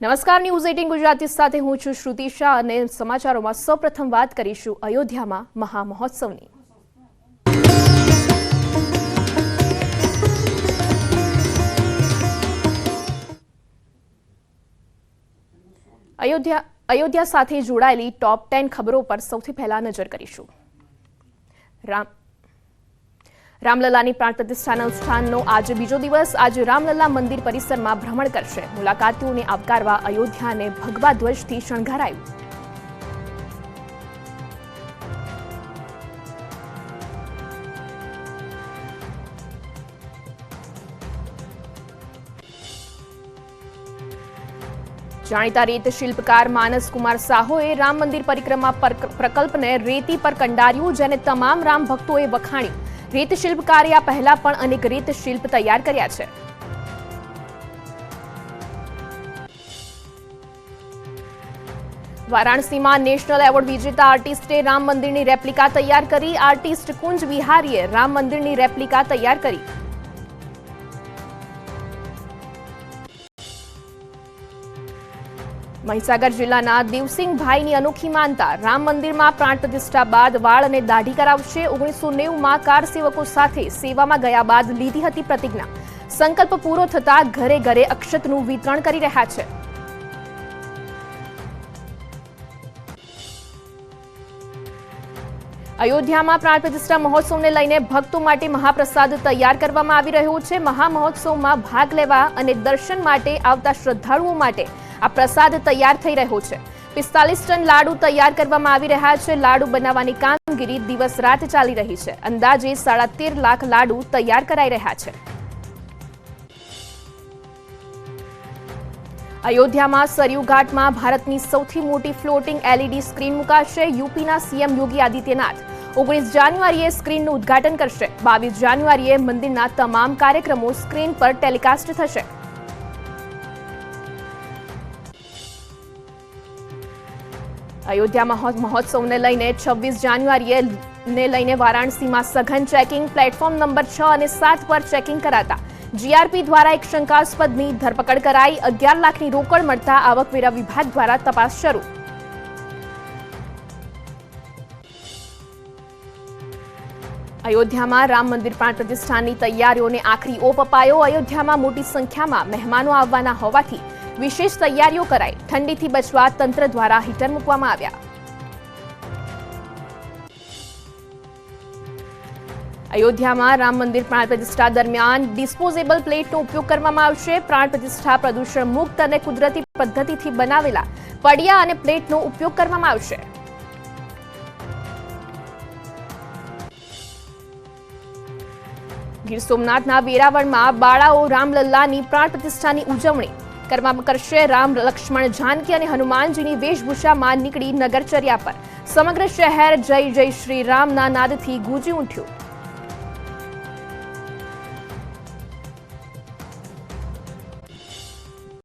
નમસ્કાર, news eighteen Gujarati સાથે હું છું શ્રુતિ શાહ અને સમાચારોમાં સૌપ્રથમ વાત કરીશું અયોધ્યામાં મહામહોત્સવની. અયોધ્યા અયોધ્યા સાથે જોડાયેલી ટોપ ટેન ખબરો પર સૌથી પહેલા નજર કરીશું. રામ રામલલાની પ્રાણ પ્રતિષ્ઠાના અનુષ્ઠાનનો આજે બીજો દિવસ. આજે રામલલા મંદિર પરિસરમાં ભ્રમણ કરશે. મુલાકાતીઓને આવકારવા અયોધ્યાને ભગવા ધ્વજથી શણગારાયું. જાણીતા રેત શિલ્પકાર માનસ કુમાર સાહોએ રામ મંદિર પરિક્રમા પર- પ્રકલ્પને રેતી પર કંડાર્યું, જેને તમામ રામ ભક્તોએ વખાણ્યું રેત શિલ્પકારે પહેલા પણ અનેક રેત શિલ્પ તૈયાર કર્યા છે. વારાણસીમાં નેશનલ એવોર્ડ વિજેતા આર્ટિસ્ટે રામ મંદિરની રેપ્લિકા તૈયાર કરી. આર્ટિસ્ટ કુંજ વિહારીએ રામ મંદિરની રેપ્લિકા તૈયાર કરી. મહીસાગર જિલ્લાના દેવસિંહભાઈની અનોખી માનતા રામ મંદિરમાં પ્રાણ પ્રતિષ્ઠા બાદ વાળ અને દાઢી કરાવશે. ઓગણીસો નેવુંમાં કાર સેવકો સાથે સેવામાં ગયા બાદ લીધી હતી પ્રતિજ્ઞા. સંકલ્પ પૂરો થતા ઘરે ઘરે અક્ષતનું વિતરણ કરી રહ્યા છે. અયોધ્યામાં પ્રાણ પ્રતિષ્ઠા મહોત્સવને લઈને ભક્તો માટે મહાપ્રસાદ તૈયાર કરવામાં આવી રહ્યો છે. મહામહોત્સવમાં ભાગ લેવા અને દર્શન માટે આવતા શ્રદ્ધાળુઓ માટે આ પ્રસાદ તૈયાર થઈ રહ્યો છે. પિસ્તાલીસ ટન લાડુ તૈયાર કરવામાં આવી રહ્યા છે. લાડુ બનાવવાની કામગીરી દિવસ રાત ચાલી રહી છે. અંદાજે સાડા તેર લાખ લાડુ તૈયાર કરાઈ રહ્યા છે. અયોધ્યામાં સરયુ ઘાટમાં ભારતની સૌથી મોટી ફ્લોટિંગ એલઈડી સ્ક્રીન મુકાશે. યુપીના સીએમ યોગી આદિત્યનાથ ઓગણીસ જાન્યુઆરીએ સ્ક્રીનનું ઉદ્ઘાટન કરશે. બાવીસ જાન્યુઆરીએ મંદિરના તમામ કાર્યક્રમો સ્ક્રીન પર ટેલિકાસ્ટ થશે. અયોધ્યા મહોત્સવને લઈને છવ્વીસ જાન્યુઆરીએ ને લઈને વારાણસીમાં સઘન ચેકિંગ પ્લેટફોર્મ નંબર છ અને સાત પર ચેકિંગ કરાતા જીઆરપી દ્વારા એક શંકાસ્પદની ધરપકડ કરાઈ, અગિયાર લાખની રોકડ મળતા આવકવેરા વિભાગ દ્વારા તપાસ શરૂ. અયોધ્યામાં રામ મંદિર પ્રાણ પ્રતિષ્ઠાની તૈયારીઓને આખરી ઓપ અપાયો. અયોધ્યામાં મોટી સંખ્યામાં મહેમાનો આવવાના હોવાથી વિશેષ તૈયારીઓ કરાઈ. ઠંડીથી બચવા તંત્ર દ્વારા હીટર મૂકવામાં આવ્યા. અયોધ્યામાં રામ મંદિર પ્રાણ પ્રતિષ્ઠા દરમિયાન ડિસ્પોઝેબલ પ્લેટનો ઉપયોગ કરવામાં આવશે. પ્રાણ પ્રતિષ્ઠા પ્રદૂષણ મુક્ત અને કુદરતી પદ્ધતિથી બનાવેલા પડિયા અને પ્લેટનો ઉપયોગ કરવામાં આવશે. ગીર સોમનાથના વેરાવળમાં બાળાઓ રામલલ્લાની પ્રાણ પ્રતિષ્ઠાની ઉજવણી. કરવામાં કરશે રામ લક્ષ્મણ જાનકી અને હનુમાનજીની વેશભૂષામાં નીકળી નગરચર્યા પર. સમગ્ર શહેર જય જય શ્રી રામના નાદથી ગુંજી ઉઠ્યું